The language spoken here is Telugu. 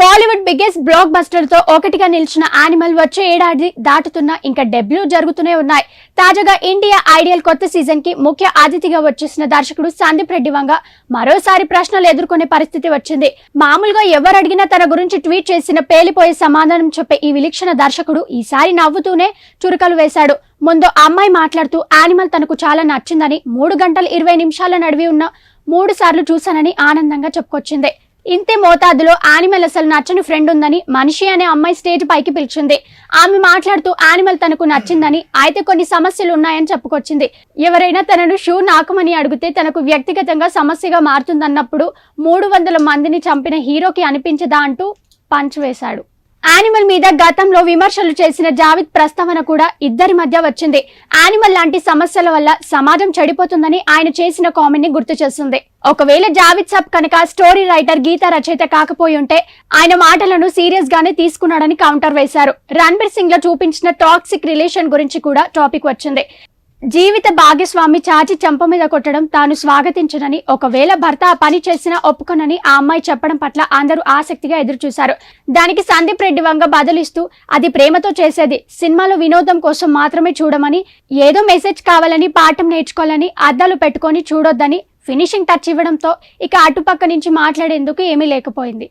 బాలీవుడ్ బిగ్గెస్ట్ బ్లాక్ బస్టర్తో ఒకటిగా నిలిచిన యానిమల్ వచ్చే ఏడాది దాటుతున్న ఇంకా డెబ్యూ జరుగుతూనే ఉన్నాయి. తాజాగా ఇండియా ఐడియల్ కొత్త సీజన్కి ముఖ్య అతిథిగా వచ్చేసిన దర్శకుడు సందీప్ రెడ్డి వంగ మరోసారి ప్రశ్నలు ఎదుర్కొనే పరిస్థితి వచ్చింది. మామూలుగా ఎవరు అడిగినా తన గురించి ట్వీట్ చేసిన పేలిపోయే సమాధానం చెప్పే ఈ విలక్షణ దర్శకుడు ఈసారి నవ్వుతూనే చురుకలు వేశాడు. ముందు అమ్మాయి మాట్లాడుతూ యానిమల్ తనకు చాలా నచ్చిందని మూడు గంటల ఇరవై నిమిషాల నడివి ఉన్న మూడు సార్లు చూశానని ఆనందంగా చెప్పుకొచ్చింది. ఇంతే మోతాదులో యానిమల్ అసలు నచ్చని ఫ్రెండ్ ఉందని మనిషి అనే అమ్మాయి స్టేజ్ పైకి పిలిచింది. ఆమె మాట్లాడుతూ యానిమల్ తనకు నచ్చిందని అయితే కొన్ని సమస్యలు ఉన్నాయని చెప్పుకొచ్చింది. ఎవరైనా తనను షూ నాకమని అడిగితే తనకు వ్యక్తిగతంగా సమస్యగా మారుతుందన్నప్పుడు మూడు వందల మందిని చంపిన హీరోకి అనిపించదా అంటూ పంచ్ వేశాడు. యానిమల్ మీద గతంలో విమర్శలు చేసిన జావిద్ ప్రస్తావన కూడా ఇద్దరి మధ్య వచ్చింది. యానిమల్ లాంటి సమస్యల వల్ల సమాజం చెడిపోతుందని ఆయన చేసిన కామెంట్ని గుర్తు చేస్తుంది. ఒకవేళ జావిద్ సబ్ కనుక స్టోరీ రైటర్ గీత రచయిత కాకపోయి ఉంటే ఆయన మాటలను సీరియస్ గానే తీసుకున్నాడని కౌంటర్ వేశారు. రణ్బీర్ సింగ్లో చూపించిన టాక్సిక్ రిలేషన్ గురించి కూడా టాపిక్ వచ్చింది. జీవిత భాగస్వామి చాచి చంప మీద కొట్టడం తాను స్వాగతించనని ఒకవేళ భర్త ఆ పని చేసినా ఒప్పుకొనని ఆ అమ్మాయి చెప్పడం పట్ల అందరూ ఆసక్తిగా ఎదురుచూశారు. దానికి సందీప్ రెడ్డి వంగ బదులిస్తూ అది ప్రేమతో చేసేది సినిమాలో వినోదం కోసం మాత్రమే చూడమని ఏదో మెసేజ్ కావాలని పాఠం నేర్చుకోవాలని అద్దాలు పెట్టుకొని చూడొద్దని ఫినిషింగ్ టచ్ ఇవ్వడంతో ఇక అటుపక్క నుంచి మాట్లాడేందుకు ఏమీ లేకపోయింది.